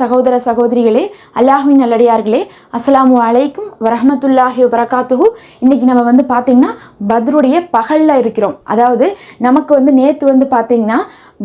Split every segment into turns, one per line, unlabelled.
சகோதர சகோதரிகளே அல்லாஹ்வின் நல்லடியார்களே அஸ்லாம் அலைக்கும் வரஹமத்துல்லாஹி வரகாத்துஹு இன்னைக்கு நம்ம வந்து பார்த்தீங்கன்னா பத்ருடைய பகல்ல இருக்கிறோம். அதாவது நமக்கு வந்து நேத்து வந்து பார்த்தீங்கன்னா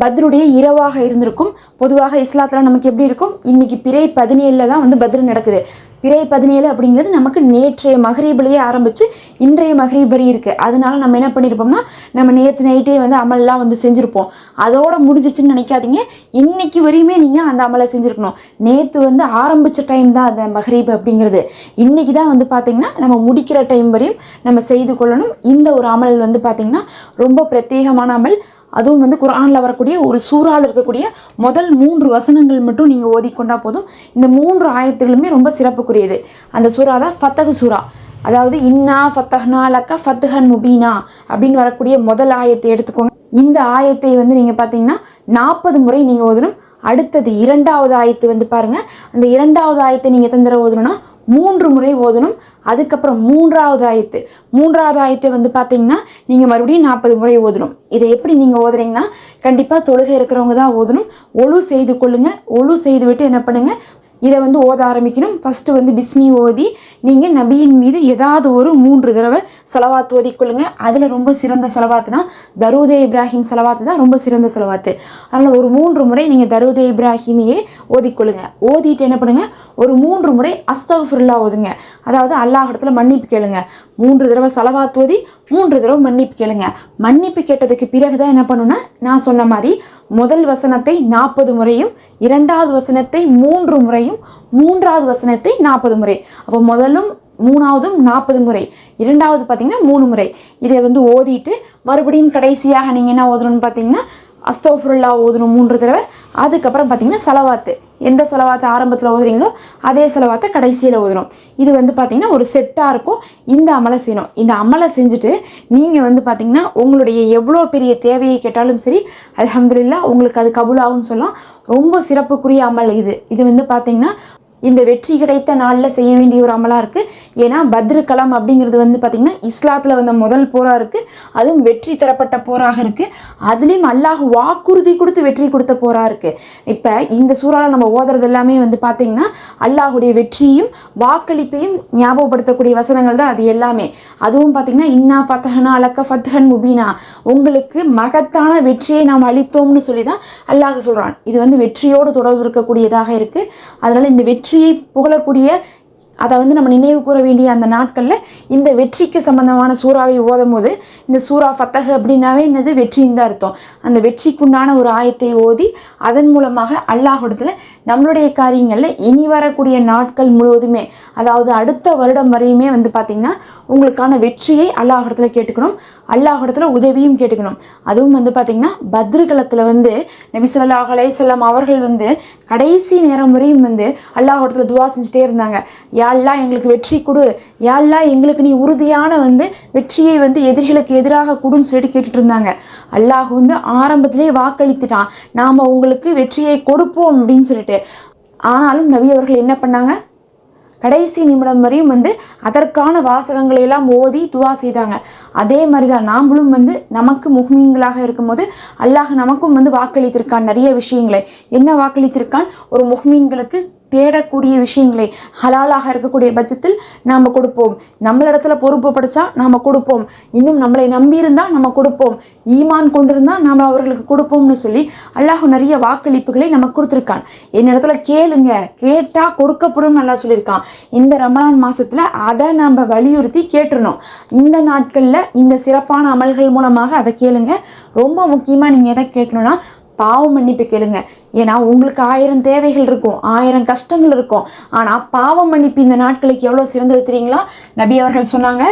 பத்ருடைய இரவாக இருந்திருக்கும். பொதுவாக இஸ்லாத்தில் நமக்கு எப்படி இருக்கும்? இன்னைக்கு பிறை பதினேழில் தான் வந்து பத்ரு நடக்குது. பிறை பதினேழு அப்படிங்கிறது நமக்கு நேற்றைய மகரீபிலேயே ஆரம்பித்து இன்றைய மகரீப் இருக்குது அதனால நம்ம என்ன பண்ணியிருப்போம்னா நம்ம நேற்று நைட்டே வந்து அமல்லாம் வந்து செஞ்சுருப்போம். அதோட முடிஞ்சிச்சுன்னு நினைக்காதீங்க. இன்றைக்கி வரையுமே நீங்கள் அந்த அமலை செஞ்சுருக்கணும். நேற்று வந்து ஆரம்பித்த டைம் தான் அந்த மகரீப் அப்படிங்கிறது. இன்றைக்கி தான் வந்து பார்த்திங்கன்னா நம்ம முடிக்கிற டைம் வரையும் நம்ம செய்து கொள்ளணும். இந்த ஒரு அமல் வந்து பார்த்திங்கன்னா ரொம்ப பிரத்யேகமான அமல். அதுவும் வந்து குரானில் வரக்கூடிய ஒரு சூறாவில் இருக்கக்கூடிய முதல் மூன்று வசனங்கள் மட்டும் நீங்கள் ஓதிக்கொண்டா போதும். இந்த மூன்று ஆயத்துகளுமே ரொம்ப சிறப்புக்குரியது. அந்த சூறா தான் ஃபத்தகு சூறா. அதாவது இன்னா ஃபத்தஹ்னா லக்கா ஃபத்துஹன் முபீனா அப்படின்னு வரக்கூடிய முதல் ஆயத்தை எடுத்துக்கோங்க. இந்த ஆயத்தை வந்து நீங்கள் பார்த்தீங்கன்னா நாற்பது முறை நீங்கள் ஓதணும். அடுத்தது இரண்டாவது ஆயத்து வந்து பாருங்க. அந்த இரண்டாவது ஆயத்தை நீங்கள் தந்திர ஓதணும்னா மூன்று முறை ஓதணும். அதுக்கப்புறம் மூன்றாவது ஆயத்து. மூன்றாவது ஆயத்தை வந்து பார்த்தீங்கன்னா நீங்கள் மறுபடியும் நாற்பது முறை ஓதணும். இதை எப்படி நீங்கள் ஓதுறீங்கன்னா கண்டிப்பாக தொழுகை இருக்கிறவங்க தான் ஓதணும். ஒழு செய்து கொள்ளுங்க. ஒழு செய்து விட்டு என்ன பண்ணுங்க? இதை வந்து ஓத ஆரம்பிக்கணும். ஃபஸ்ட்டு வந்து பிஸ்மி ஓதி நீங்கள் நபியின் மீது ஏதாவது ஒரு மூன்று தடவை செலவாத்து ஓதிக்கொள்ளுங்க அதில் ரொம்ப சிறந்த செலவாத்துனா தருதே இப்ராஹிம் செலவாத்து தான் ரொம்ப சிறந்த செலவாத்து. அதனால் ஒரு மூன்று முறை நீங்கள் தருதே இப்ராஹிமையே ஓதிக்கொள்ளுங்க ஓதிட்டு என்ன பண்ணுங்கள் ஒரு மூன்று முறை அஸ்தகுஃபுல்லா ஓதுங்க. அதாவது அல்லாஹ் இடத்துல மன்னிப்பு கேளுங்க. மூன்று தடவை செலவாத்து ஓதி மூன்று தடவை மன்னிப்பு கேளுங்க. மன்னிப்பு கேட்டதுக்கு பிறகு தான் என்ன பண்ணுன்னா நான் சொன்ன மாதிரி முதல் வசனத்தை நாற்பது முறையும் இரண்டாவது வசனத்தை மூன்று முறையும் மூன்றாவது வசனத்தை நாற்பது முறை. அப்போ முதலும் மூணாவதும் நாற்பது முறை. இரண்டாவது பார்த்தீங்கன்னா மூணு முறை. இதை வந்து ஓதிட்டு மறுபடியும் கடைசியாக நீங்கள் என்ன ஓதணும்னு பார்த்தீங்கன்னா அஸ்தோஃபுருல்லா ஓதணும் மூன்று தடவை. அதுக்கப்புறம் பார்த்திங்கன்னா செலவாத்து. எந்த செலவாத்தை ஆரம்பத்தில் ஓதுறீங்களோ அதே செலவாத்தை கடைசியில் ஓதணும் இது வந்து பார்த்திங்கன்னா ஒரு செட்டாக இருக்கும். இந்த அமலை செய்யணும். இந்த அமலை செஞ்சுட்டு நீங்கள் வந்து பார்த்திங்கன்னா உங்களுடைய எவ்வளோ பெரிய தேவையை கேட்டாலும் சரி அலமதுல்லா உங்களுக்கு அது கபூலாகும்னு சொல்லலாம். ரொம்ப சிறப்புக்குரிய அமல் இது. இது வந்து பார்த்திங்கன்னா இந்த வெற்றி கிடைத்த நாளில் செய்ய வேண்டிய ஒரு அமலாக இருக்குது ஏன்னா பத்ருகலாம் அப்படிங்கிறது வந்து பார்த்திங்கன்னா இஸ்லாத்தில் வந்த முதல் போராக இருக்குது அதுவும் வெற்றி தரப்பட்ட போராக இருக்குது அதுலேயும் அல்லாஹ் வாக்குறுதி கொடுத்து வெற்றி கொடுத்த போராக இருக்குது இப்போ இந்த சூறாவில் நம்ம ஓதுறது எல்லாமே வந்து பார்த்திங்கன்னா அல்லாஹுடைய வெற்றியும் வாக்களிப்பையும் ஞாபகப்படுத்தக்கூடிய வசனங்கள் தான் அது எல்லாமே. அதுவும் பார்த்திங்கன்னா இன்னா பத்தஹனா அலக்க ஃபத்ஹன் முபீனா. உங்களுக்கு மகத்தான வெற்றியை நாம் அளித்தோம்னு சொல்லி தான் அல்லாஹ் சொல்கிறான் இது வந்து வெற்றியோடு தொடர்பு இருக்கக்கூடியதாக இருக்குது அதனால் இந்த வெற்றி வெற்றியை புகழக்கூடிய அதை வந்து நம்ம நினைவு கூற வேண்டிய அந்த நாட்களில் இந்த வெற்றிக்கு சம்பந்தமான சூறாவை ஓதும் போது இந்த சூறா ஃபத்தஹ் அப்படின்னாவே என்னது? வெற்றின்னு தான் அர்த்தம். அந்த வெற்றிக்குண்டான ஒரு ஆயத்தை ஓதி அதன் மூலமாக அல்லாஹிடத்தில் நம்மளுடைய காரியங்களில் இனி வரக்கூடிய நாட்கள் முழுவதுமே அதாவது அடுத்த வருடம் வரையுமே வந்து பார்த்திங்கன்னா உங்களுக்கான வெற்றியை அல்லாஹிடத்தில் கேட்டுக்கணும். அல்லாஹிடத்தில் உதவியும் கேட்டுக்கணும். அதுவும் வந்து பார்த்திங்கன்னா பத்ருகலத்தில் வந்து நபிசல்லாஹ் ஸல்லல்லாஹு அவர்கள் வந்து கடைசி நேரம் வரையும் வந்து அல்லாஹிடத்தில் துவா செஞ்சுட்டே இருந்தாங்க. யாழ்லாம் எங்களுக்கு வெற்றி கொடு. யாழ்லாம் எங்களுக்கு நீ உறுதியான வந்து வெற்றியை வந்து எதிரிகளுக்கு எதிராக கொடுன்னு சொல்லிட்டு கேட்டுட்டு இருந்தாங்க அல்லாஹ் வந்து ஆரம்பத்திலே வாக்களித்துட்டான். நாம் உங்களுக்கு வெற்றியை கொடுப்போம் அப்படின்னு சொல்லிட்டு. ஆனாலும் நபி அவர்கள் என்ன பண்ணாங்க? கடைசி நிமிடம் வரையும் வந்து அதற்கான வாசகங்களை எல்லாம் ஓதி துவா செய்தாங்க. அதே மாதிரி தான் நாமளும் வந்து நமக்கு முஹ்மீன்களாக இருக்கும்போது அல்லாஹ் நமக்கும் வந்து வாக்களித்திருக்கான் நிறைய விஷயங்களை. என்ன வாக்களித்திருக்கான்? ஒரு முஹ்மீன்களுக்கு தேடக்கூடிய விஷயங்களை ஹலாலாக இருக்கக்கூடிய பட்சத்தில் நாம் கொடுப்போம். நம்மளிடத்துல பொறுப்பு படித்தா நாம் கொடுப்போம். இன்னும் நம்மளை நம்பியிருந்தால் நம்ம கொடுப்போம். ஈமான் கொண்டிருந்தால் நாம் அவர்களுக்கு கொடுப்போம்னு சொல்லி அல்லாஹ் நிறைய வாக்களிப்புகளை நமக்கு கொடுத்துருக்கான். என்னிடத்துல கேளுங்க. கேட்டால் கொடுக்கப்படும் நல்லா சொல்லியிருக்கான். இந்த ரமலான் மாதத்தில் அதை நம்ம வலியுறுத்தி கேட்டுருணும் இந்த நாட்களில் இந்த சிறப்பான அமல்கள் மூலமாக அதை கேளுங்க. ரொம்ப முக்கியமாக நீங்கள் எதை கேட்கணும்னா பாவ மன்னிப்பு கேளுங்க. ஏன்னா உங்களுக்கு ஆயிரம் தேவைகள் இருக்கும் ஆயிரம் கஷ்டங்கள் இருக்கும். ஆனால் பாவ மன்னிப்பு இந்த நாட்களுக்கு எவ்வளோ சிறந்தது தெரியுங்களா? நபி அவர்கள் சொன்னாங்க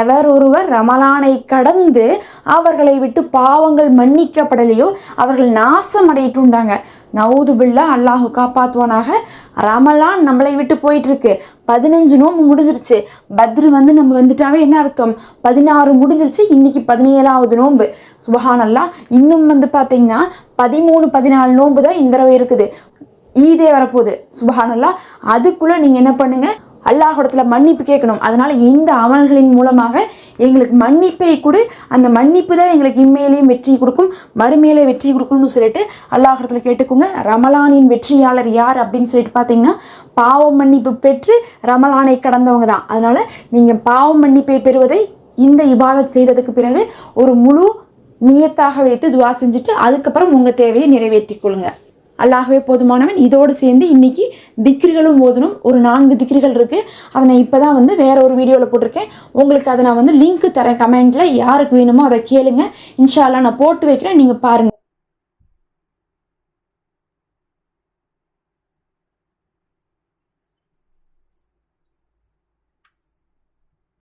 எவர் ஒருவர் ரமலானை கடந்து அவர்களை விட்டு பாவங்கள் மன்னிக்கப்படலையோ அவர்கள் நாசம் அடையிட்டுண்டாங்க நவுது பில்லா அல்லாஹு காப்பாற்றுவானாக ரமலான் நம்மளை விட்டு போயிட்டு இருக்கு பதினஞ்சு நோம்பு முடிஞ்சிருச்சு. பத்ரு வந்து நம்ம வந்துட்டாவே என்ன அர்த்தம்? பதினாறு முடிஞ்சிருச்சு இன்னைக்கு பதினேழாவது நோன்பு சுபஹானல்லா இன்னும் வந்து பார்த்தீங்கன்னா பதிமூணு பதினாலு நோன்பு தான் இந்த தடவை இருக்குது. ஈதே வரப்போகுது. சுபஹானல்லா அதுக்குள்ளே நீங்கள் என்ன பண்ணுங்கள் அல்லாஹிடத்துல மன்னிப்பு கேட்கணும். அதனால் இந்த அமல்களின் மூலமாக எங்களுக்கு மன்னிப்பை கொடு. அந்த மன்னிப்பு தான் எங்களுக்கு இம்மையிலேயும் வெற்றி கொடுக்கும். மறுமையிலே வெற்றி கொடுக்கும்னு சொல்லிட்டு அல்லாஹிடத்துல கேட்டுக்கோங்க. ரமலானின் வெற்றியாளர் யார் அப்படின்னு சொல்லிட்டு பார்த்தீங்கன்னா பாவம் மன்னிப்பு பெற்று ரமலானை கடந்தவங்க தான். அதனால் நீங்கள் பாவம் மன்னிப்பை பெறுவதை இந்த இபாதத் செய்ததுக்கு பிறகு ஒரு முழு நியத்தாக வைத்து துவா செஞ்சுட்டு அதுக்கப்புறம் உங்கள் தேவையை நிறைவேற்றிக் அல்லாகவே போதுமானவன். இதோடு சேர்ந்து இன்னைக்கு திக்ரிகளும் ஓதணும். ஒரு நான்கு திக்ரிகள் இருக்குது அதை நான் இப்போ தான் வந்து வேறு ஒரு வீடியோவில் போட்டிருக்கேன். உங்களுக்கு அதை நான் வந்து லிங்க் தரேன். கமெண்ட்டில் யாருக்கு வேணுமோ அதை கேளுங்க. இன்ஷால்லாம் நான் போட்டு வைக்கிறேன். நீங்கள் பாருங்கள்